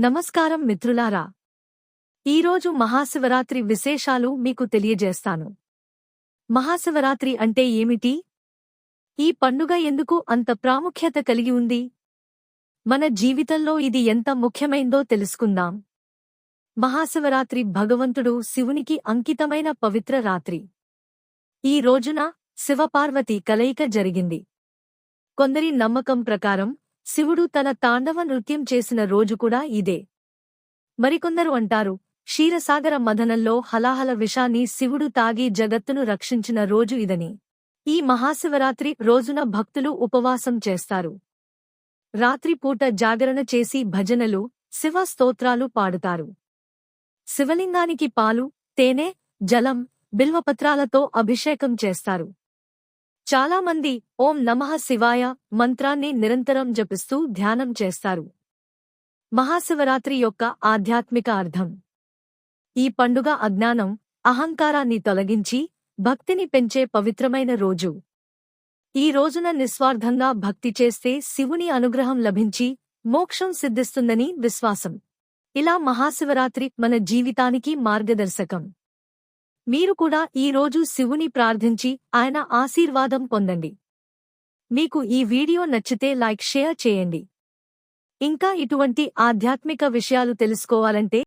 నమస్కారం మిత్రులారా. ఈరోజు మహాశివరాత్రి విశేషాలు మీకు తెలియజేస్తాను. మహాశివరాత్రి అంటే ఏమిటి? ఈ పండుగ ఎందుకు అంత ప్రాముఖ్యత కలిగి ఉంది? మన జీవితంలో ఇది ఎంత ముఖ్యమైందో తెలుసుకుందాం. మహాశివరాత్రి భగవంతుడు శివునికి అంకితమైన పవిత్ర రాత్రి. ఈ రోజున శివపార్వతి కలయిక జరిగింది. కొందరి నమ్మకం ప్రకారం శివుడు తన తాండవ నృత్యం చేసిన రోజు కూడా ఇదే. మరికొందరు అంటారు క్షీరసాగర మథనంలో హలాహల విషాన్ని శివుడు తాగి జగత్తును రక్షించిన రోజు ఇదని. ఈ మహాశివరాత్రి రోజున భక్తులు ఉపవాసం చేస్తారు. రాత్రిపూట జాగరణ చేసి భజనలు శివ స్తోత్రాలు పాడుతారు. శివలింగానికి పాలు తేనె జలం బిల్వపత్రాలతో అభిషేకం చేస్తారు. చాలామంది ఓం నమః శివాయ మంత్రాన్ని నిరంతరం జపిస్తూ ధ్యానం చేస్తారు. మహాశివరాత్రి యొక్క ఆధ్యాత్మిక అర్థం. ఈ పండుగ అజ్ఞానం అహంకారాన్ని తొలగించి భక్తిని పెంచే పవిత్రమైన రోజు. ఈ రోజున నిస్వార్థంగా భక్తి చేస్తే శివుని అనుగ్రహం లభించి మోక్షం సిద్ధిస్తుందని విశ్వాసం. ఇలా మహాశివరాత్రి మన జీవితానికి మార్గదర్శకం. మీరు కూడా ఈ రోజు శివుని ప్రార్థించి ఆయన ఆశీర్వాదం పొందండి. మీకు ఈ వీడియో నచ్చితే లైక్ షేర్ చేయండి. ఇంకా ఇటువంటి ఆధ్యాత్మిక విషయాలు తెలుసుకోవాలంటే